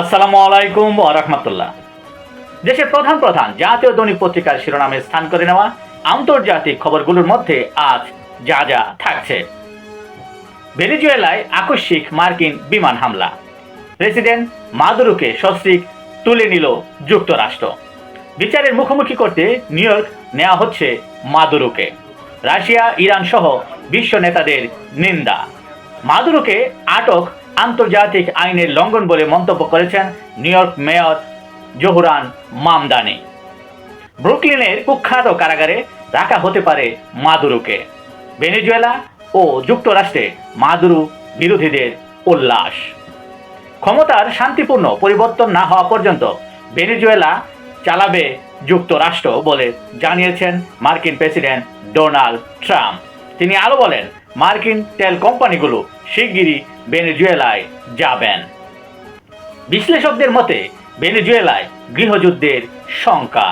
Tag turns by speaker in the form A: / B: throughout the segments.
A: আসসালামু আলাইকুম ও রহমতুল্লাহ। দেশের প্রধান প্রধান জাতীয় দৈনিক পত্রিকার শিরোনামে স্থান করে নেওয়া আন্তর্জাতিক খবরগুলোর মধ্যে আজ যা যা থাকছে। ভেনেজুয়েলায় আকস্মিক মার্কিন বিমান হামলা। প্রেসিডেন্ট মাদুরোকে সস্ত্রীক তুলে নিল যুক্তরাষ্ট্র। বিচারের মুখোমুখি করতে নিউ ইয়র্ক নেওয়া হচ্ছে মাদুরোকে। রাশিয়া ইরান সহ বিশ্ব নেতাদের নিন্দা। মাদুরোকে আটক আন্তর্জাতিক আইনের লঙ্ঘন বলে মন্তব্য করেছেন New York mayor Zohran Mamdani. ব্রুকলিনের কুখ্যাত কারাগারে রাখা হতে পারে মাদুরোকে। ভেনেজুয়েলা ও যুক্তরাষ্ট্রে মাদুরু বিরোধীদের উল্লাস। ক্ষমতার শান্তিপূর্ণ পরিবর্তন না হওয়া পর্যন্ত ভেনেজুয়েলা চালাবে যুক্তরাষ্ট্র বলে জানিয়েছেন মার্কিন প্রেসিডেন্ট ডোনাল্ড ট্রাম্প। তিনি আরও বলেন মার্কিন তেল কোম্পানিগুলো শিগগিরই ভেনেজুয়েলায় যাবেন। বিশ্লেষকদের মতে, ভেনেজুয়েলায় গৃহযুদ্ধের শঙ্কা।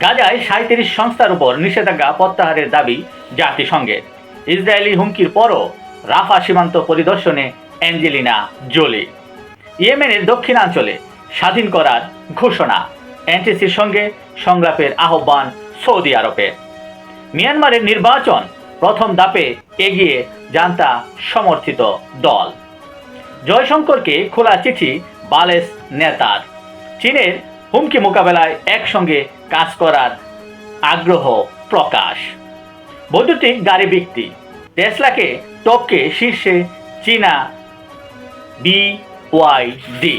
A: গাজায় সাঁত্রিশ সংস্থার উপর নিষেধাজ্ঞা প্রত্যাহারের দাবি জাতিসংঘের ইসরায়েলি হুমকির পরও রাফা সীমান্ত পরিদর্শনে অ্যাঞ্জেলিনা জোলি। ইয়েমেনের দক্ষিণাঞ্চলে স্বাধীন করার ঘোষণা এনটিসির সঙ্গে সংলাপের আহ্বান সৌদি আরবের। মিয়ানমারের নির্বাচন প্রথম দাপে এগিয়ে জান্তা সমর্থিত দল। জয়শঙ্করকে খোলা চিঠি বালেস নেতার। চীনের হুমকি মোকাবেলায় একসঙ্গে কাজ করার আগ্রহ প্রকাশ। বৈদ্যুতিক গাড়ি বিক্রি। টেসলাকে টপকে শীর্ষে চীনা বিওয়াইডি